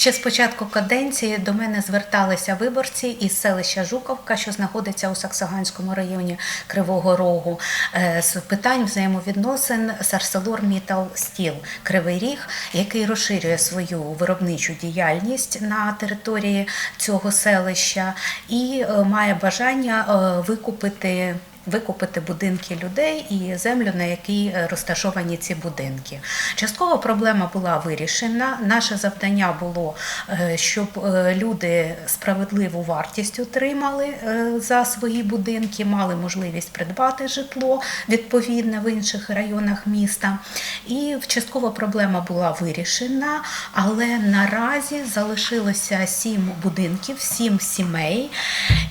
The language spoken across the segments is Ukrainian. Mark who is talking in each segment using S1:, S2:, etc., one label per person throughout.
S1: Ще з початку каденції до мене зверталися виборці із селища Жуковка, що знаходиться у Саксаганському районі Кривого Рогу, е, з питань взаємовідносин з ArcelorMittal Steel Кривий Ріг, який розширює свою виробничу діяльність на території цього селища і е, має бажання е, викупити. Викупити будинки людей і землю, на якій е, розташовані ці будинки. Частково проблема була вирішена. Наше завдання було, е, щоб е, люди справедливу вартість отримали за свої будинки, мали можливість придбати житло відповідне в інших районах міста. І частково проблема була вирішена, але наразі залишилося сім будинків, сім сімей.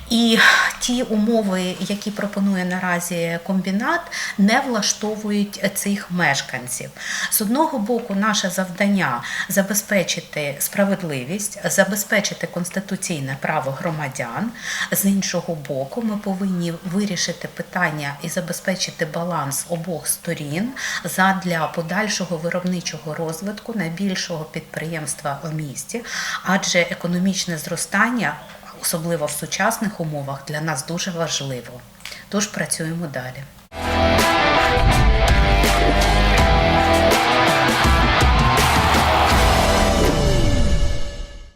S1: І ті умови, які пропонує наразі комбінат, не влаштовують цих мешканців. З одного боку, наше завдання забезпечити справедливість, забезпечити конституційне право громадян. З іншого боку, ми повинні вирішити питання і забезпечити баланс обох сторін задля подальшого виробничого розвитку найбільшого підприємства в місті, адже економічне зростання особливо в сучасних умовах, для нас дуже важливо. Тож працюємо далі.